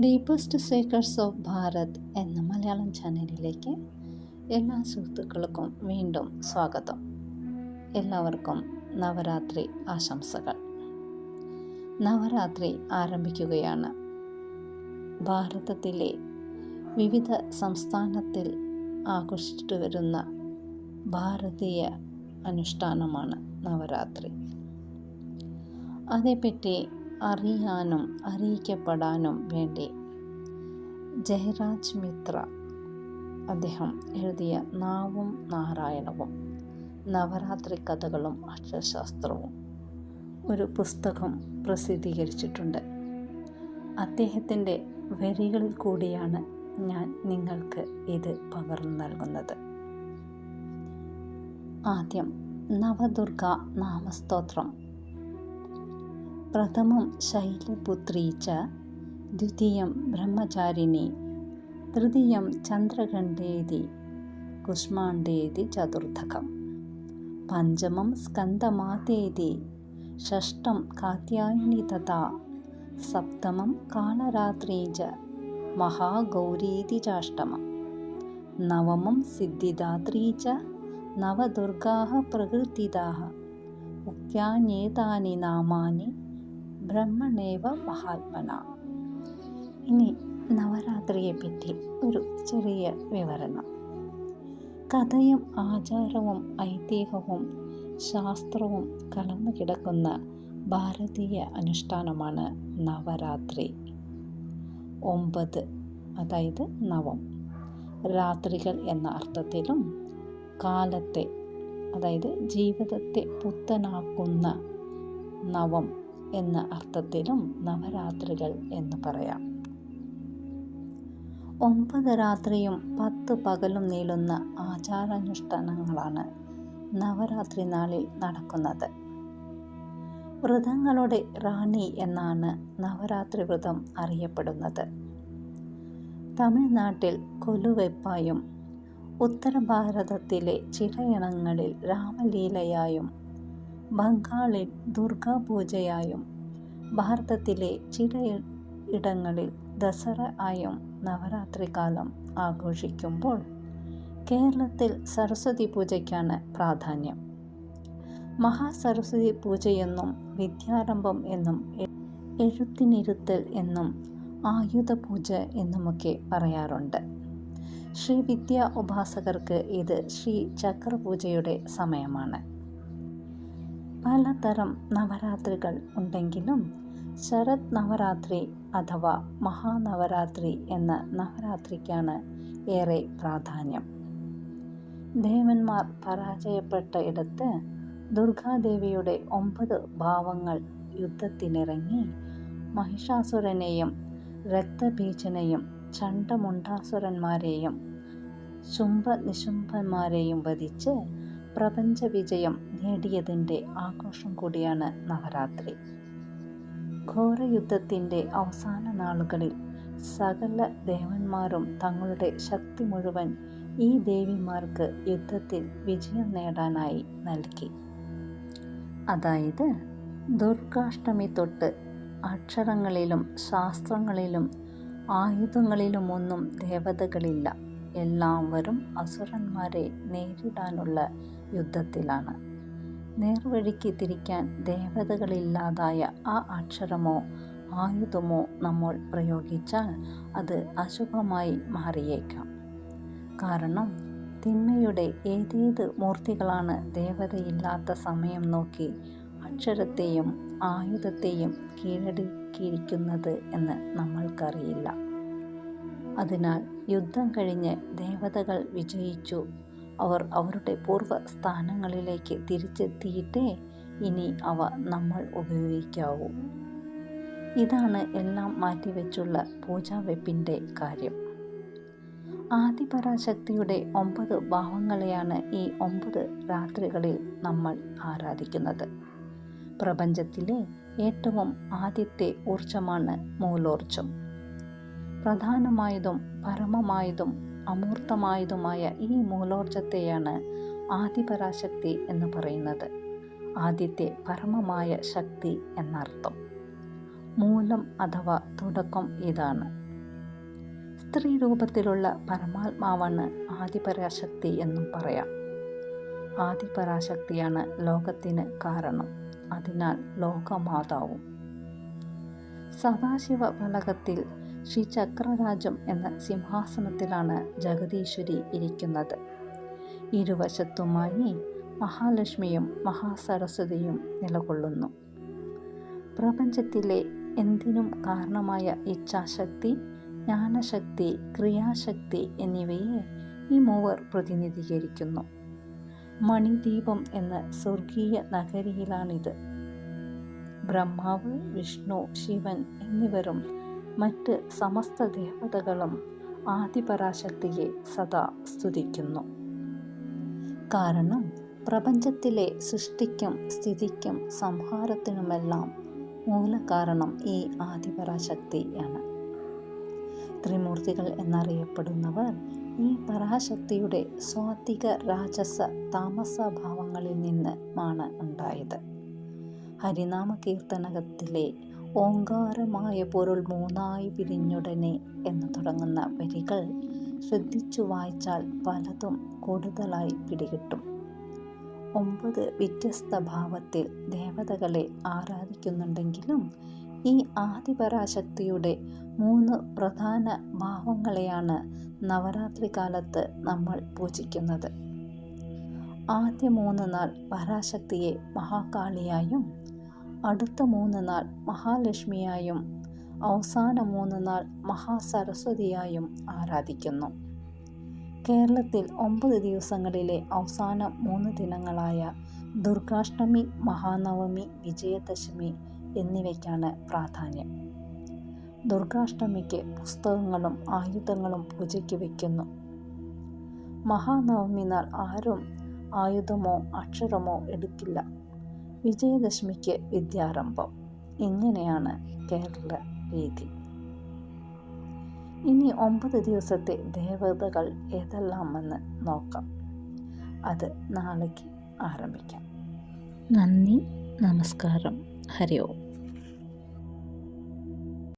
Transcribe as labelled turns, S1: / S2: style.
S1: Deepest secrets of Bharat എന്ന മലയാളം ചാനലിലേക്ക് എല്ലാ സുഹൃത്തുക്കൾക്കും വീണ്ടും സ്വാഗതം. എല്ലാവർക്കും നവരാത്രി ആശംസകൾ. നവരാത്രി ആരംഭിക്കുകയാണ്. ഭാരതത്തിലെ വിവിധ സംസ്ഥാനത്തിൽ ആഘോഷിച്ചു വരുന്ന ഭാരതീയ അനുഷ്ഠാനമാണ് നവരാത്രി. അതേപ്പറ്റി അറിയാനും അറിയിക്കപ്പെടാനും വേണ്ടി. ജയരാജ് മിത്ര അദ്ദേഹം എഴുതിയ നാവും നാരായണവും നവരാത്രി കഥകളും അക്ഷരശാസ്ത്രവും ഒരു പുസ്തകം പ്രസിദ്ധീകരിച്ചിട്ടുണ്ട്. അദ്ദേഹത്തിന്റെ വരികളിൽ കൂടിയാണ് ഞാൻ നിങ്ങൾക്ക് ഇത് പകർന്നു നൽകുന്നത്. ആദ്യം നവദുർഗ നാമസ്തോത്രം. प्रथमं शैलपुत्री च द्वितीयं ब्रह्मचारिणी तृतीयं चन्द्रकण्डेति कुष्माण्डेति चतुर्थकं पञ्चमं स्कन्दमातेति षष्ठं कात्यायिनी तथा सप्तमं कालरात्री च महागौरीति चाष्टमं नवमं सिद्धिदात्री च नवदुर्गाः प्रकृतिदाः उक्त्यान्येतानि नामानि ബ്രഹ്മണേവ മഹാത്മന. ഇനി നവരാത്രിയെപ്പറ്റി ഒരു ചെറിയ വിവരണം. കഥയും ആചാരവും ഐതിഹ്യവും ശാസ്ത്രവും കലർന്നു കിടക്കുന്ന ഭാരതീയ അനുഷ്ഠാനമാണ് നവരാത്രി. ഒമ്പത് അതായത് നവം. രാത്രികൾ എന്ന അർത്ഥത്തിലും കാലത്തെ അതായത് ജീവിതത്തെ പുത്തനാക്കുന്ന നവം. എന്ന അർത്ഥത്തിലും നവരാത്രികൾ എന്ന് പറയാം. ഒമ്പത് രാത്രിയും പത്ത് പകലും നീളുന്ന ആചാരാനുഷ്ഠാനങ്ങളാണ് നവരാത്രി നാളിൽ നടക്കുന്നത്. വ്രതങ്ങളുടെ റാണി എന്നാണ് നവരാത്രി വ്രതം അറിയപ്പെടുന്നത്. തമിഴ്നാട്ടിൽ കൊലുവെപ്പായും ഉത്തര ഭാരതത്തിലെ രാമലീലയായും ബംഗാളിൽ ദുർഗാപൂജയായും ഭാരതത്തിലെ ചില ഇടങ്ങളിൽ ദസറ ആയും നവരാത്രി കാലം ആഘോഷിക്കുമ്പോൾ കേരളത്തിൽ സരസ്വതി പൂജയ്ക്കാണ് പ്രാധാന്യം. മഹാസരസ്വതി പൂജയെന്നും വിദ്യാരംഭം എന്നും എഴുത്തിനിരുത്തൽ എന്നും ആയുധ പൂജ എന്നുമൊക്കെ പറയാറുണ്ട്. ശ്രീ വിദ്യ ഉപാസകർക്ക് ഇത് ശ്രീ ചക്രപൂജയുടെ സമയമാണ്. പലതരം നവരാത്രികൾ ഉണ്ടെങ്കിലും ശരത് നവരാത്രി അഥവാ മഹാനവരാത്രി എന്ന നവരാത്രിക്കാണ് ഏറെ പ്രാധാന്യം. ദേവന്മാർ പരാജയപ്പെട്ട ഇടത്ത് ദുർഗാദേവിയുടെ ഒമ്പത് ഭാവങ്ങൾ യുദ്ധത്തിനിറങ്ങി മഹിഷാസുരനെയും രക്തബീജനെയും ചണ്ടമുണ്ടാസുരന്മാരെയും ശുംഭ നിശുംഭന്മാരെയും വധിച്ച് പ്രപഞ്ച വിജയം നേടിയതിന്റെ ആഘോഷം കൂടിയാണ് നവരാത്രി. ഘോരയുദ്ധത്തിന്റെ അവസാന നാളുകളിൽ സകല ദേവന്മാരും തങ്ങളുടെ ശക്തി മുഴുവൻ ഈ ദേവിമാർക്ക് യുദ്ധത്തിൽ വിജയം നേടാനായി നൽകി. അതായത് ദുർഗാഷ്ടമി തൊട്ട് അക്ഷരങ്ങളിലും ശാസ്ത്രങ്ങളിലും ആയുധങ്ങളിലുമൊന്നും ദേവതകളില്ല. എല്ലാവരും അസുരന്മാരെ നേരിടാനുള്ള യുദ്ധത്തിലാണ്. നേർവഴിക്ക് തിരിക്കാൻ ദേവതകളില്ലാതായ ആ അക്ഷരമോ ആയുധമോ നമ്മൾ പ്രയോഗിച്ചാൽ അത് അശുഭമായി മാറിയേക്കാം. കാരണം തിന്മയുടെ ഏതേത് മൂർത്തികളാണ് ദേവതയില്ലാത്ത സമയം നോക്കി അക്ഷരത്തെയും ആയുധത്തെയും കീഴടക്കിയിരിക്കുന്നത് എന്ന് നമ്മൾക്കറിയില്ല. അതിനാൽ യുദ്ധം കഴിഞ്ഞ് ദേവതകൾ വിജയിച്ചു. അവർ അവരുടെ പൂർവ സ്ഥാനങ്ങളിലേക്ക് തിരിച്ചെത്തിയിട്ടേ ഇനി അവ നമ്മൾ ഉപയോഗിക്കാവൂ. ഇതാണ് എല്ലാം മാറ്റിവെച്ചുള്ള പൂജാവെപ്പിന്റെ കാര്യം. ആദിപരാശക്തിയുടെ ഒമ്പത് ഭാവങ്ങളെയാണ് ഈ ഒമ്പത് രാത്രികളിൽ നമ്മൾ ആരാധിക്കുന്നത്. പ്രപഞ്ചത്തിലെ ഏറ്റവും ആദ്യത്തെ ഊർജമാണ് മൂലോർജം പ്രധാനമായതും പരമമായതും അമൂർത്തമായതുമായ ഈ മൂലോർജത്തെയാണ് ആദിപരാശക്തി എന്ന് പറയുന്നത്. ആദ്യത്തെ പരമമായ ശക്തി എന്നർത്ഥം. മൂലം അഥവാ തുടക്കം ഇതാണ്. സ്ത്രീ രൂപത്തിലുള്ള പരമാത്മാവാണ് ആദിപരാശക്തി എന്നും പറയാം. ആദിപരാശക്തിയാണ് ലോകത്തിന് കാരണം. അതിനാൽ ലോകമാതാവും. സദാശിവ ഫലകത്തിൽ ശ്രീ ചക്രരാജം എന്ന സിംഹാസനത്തിലാണ് ജഗതീശ്വരി ഇരിക്കുന്നത്. ഇരുവശത്തുമായി മഹാലക്ഷ്മിയും മഹാസരസ്വതിയും നിലകൊള്ളുന്നു. പ്രപഞ്ചത്തിലെ എന്തിനും കാരണമായ ഇച്ഛാശക്തി ജ്ഞാനശക്തി ക്രിയാശക്തി എന്നിവയെ ഈ മൂവർ പ്രതിനിധീകരിക്കുന്നു. മണിദീപം എന്ന സ്വർഗീയ നഗരിയിലാണിത്. ബ്രഹ്മാവ് വിഷ്ണു ശിവൻ എന്നിവരും മറ്റ് സമസ്ത ദേവതകളും ആദിപരാശക്തിയെ സദാ സ്തുതിക്കുന്നു. കാരണം പ്രപഞ്ചത്തിലെ സൃഷ്ടിക്കും സ്ഥിതിക്കും സംഹാരത്തിനുമെല്ലാം മൂലകാരണം ഈ ആദിപരാശക്തിയാണ്. ത്രിമൂർത്തികൾ എന്നറിയപ്പെടുന്നവർ ഈ പരാശക്തിയുടെ സ്വാത്വിക രാജസ താമസ ഭാവങ്ങളിൽ നിന്നാണ് ഉണ്ടായത്. ഹരിനാമ കീർത്തനകത്തിലെ ഓങ്കാരമായ പൊരുൾ മൂന്നായി പിരിഞ്ഞുടനെ എന്ന് തുടങ്ങുന്ന വരികൾ ശ്രദ്ധിച്ചു വായിച്ചാൽ പലതും കൂടുതലായി പിടികിട്ടും. ഒമ്പത് വ്യത്യസ്ത ഭാവത്തിൽ ദേവതകളെ ആരാധിക്കുന്നുണ്ടെങ്കിലും ഈ ആദിപരാശക്തിയുടെ മൂന്ന് പ്രധാന ഭാവങ്ങളെയാണ് നവരാത്രി കാലത്ത് നമ്മൾ പൂജിക്കുന്നത്. ആദ്യ മൂന്ന് നാൾ പരാശക്തിയെ മഹാകാളിയായും അടുത്ത മൂന്ന് നാൾ മഹാലക്ഷ്മിയായും അവസാന മൂന്ന് നാൾ മഹാസരസ്വതിയായും ആരാധിക്കുന്നു. കേരളത്തിൽ ഒമ്പത് ദിവസങ്ങളിലെ അവസാന മൂന്ന് ദിനങ്ങളായ ദുർഗാഷ്ടമി മഹാനവമി വിജയദശമി എന്നിവയ്ക്കാണ് പ്രാധാന്യം. ദുർഗാഷ്ടമിക്ക് പുസ്തകങ്ങളും ആയുധങ്ങളും പൂജയ്ക്ക് വയ്ക്കുന്നു. മഹാനവമി നാൾ ആരും ആയുധമോ അക്ഷരമോ എടുക്കില്ല. വിജയദശമിക്ക് വിദ്യാരംഭം. ഇങ്ങനെയാണ് കേരള രീതി. ഇനി ഒമ്പത് ദിവസത്തെ ദേവതകൾ ഏതെല്ലാമെന്ന് നോക്കാം. അത് നാളേക്ക് ആരംഭിക്കാം. നന്ദി നമസ്കാരം. ഹരി